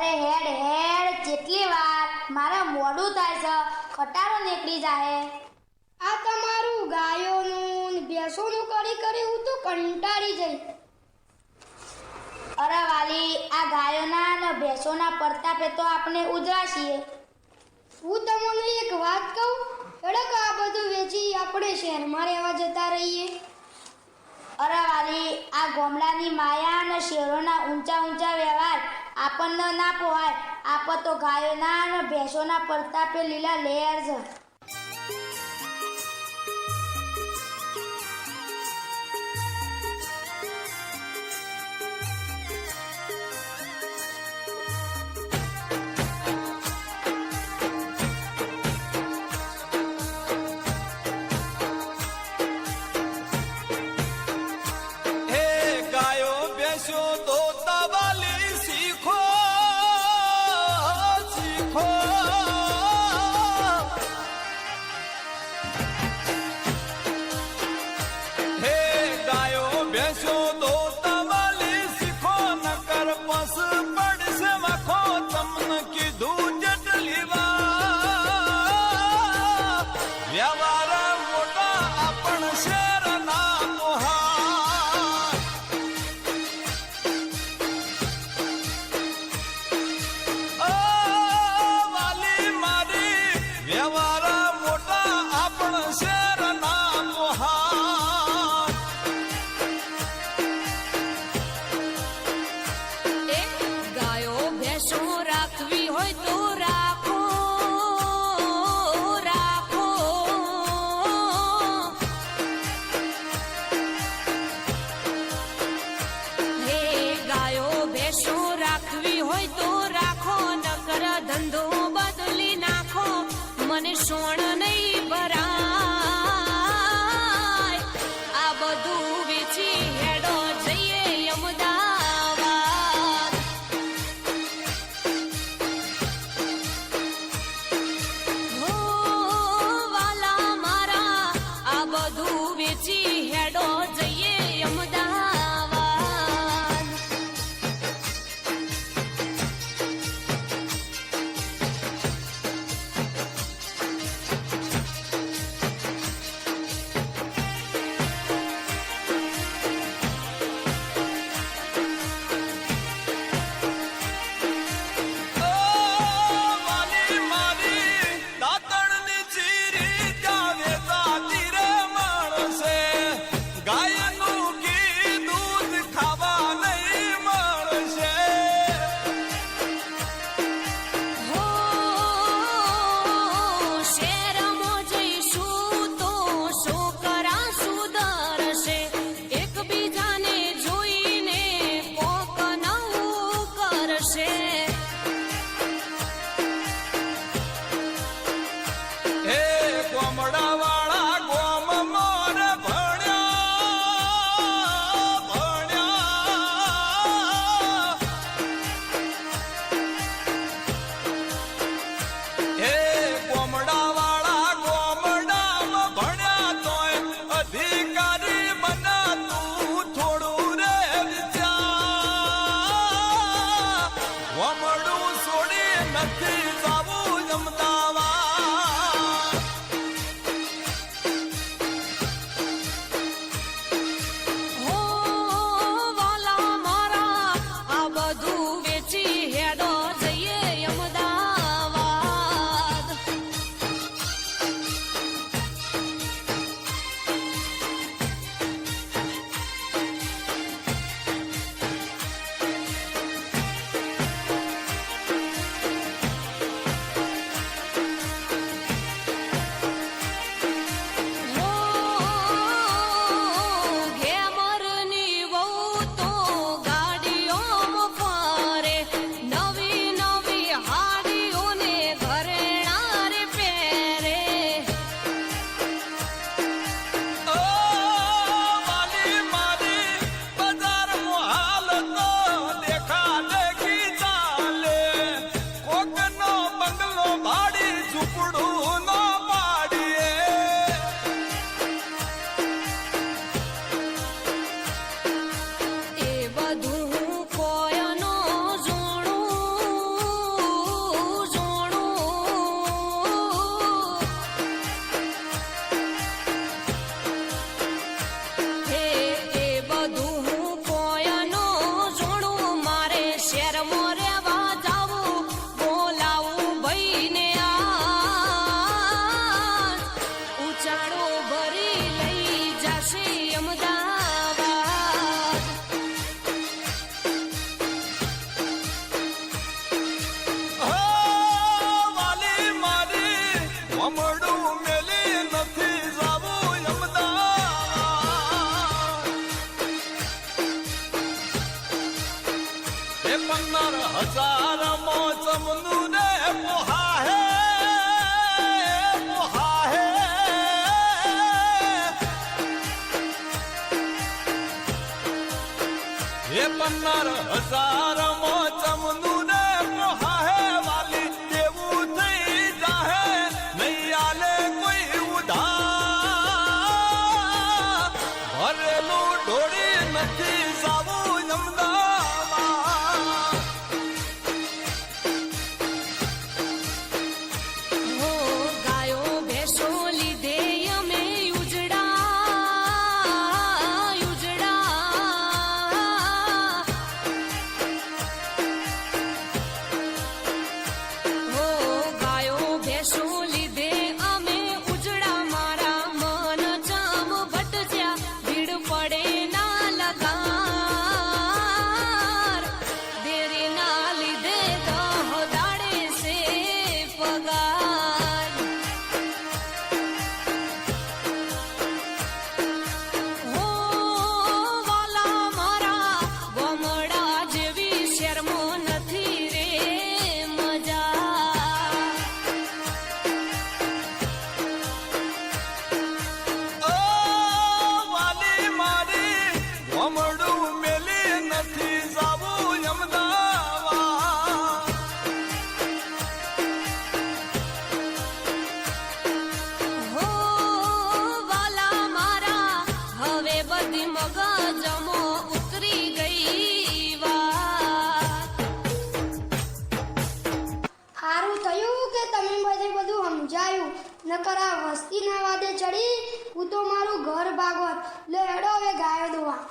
અરે હેડ હેડ જેટલી વાર મારે મોડું થાય છે ખટારો નીકળી જાય આ તમારું ગાયોનું ને ભેંસોનું કરી કરી હું તો કંટાળી જઈ. અરે વાલી આ ગાયોના ને ભેંસોના પ્રતાપે તો આપણે ઉજળા હું તમને એક વાત કહું? એડક આ બધું વેચી આપણે શહેરમાં રહેવા જતા રહીએ. અરે વાલી આ ગોમડાની માયા અને શેરોના ઊંચા ઊંચા વ્યવહાર આપણને ના પોહાય આપ તો ગાયોના અને ભેંસોના પ્રતાપે લીલા લેર આપણ સારા મોસમનું નકર આ વસ્તીના વાદે ચડી હું તો મારું ઘર ભાગોત. લે હેડો હવે ગાયો દોવા.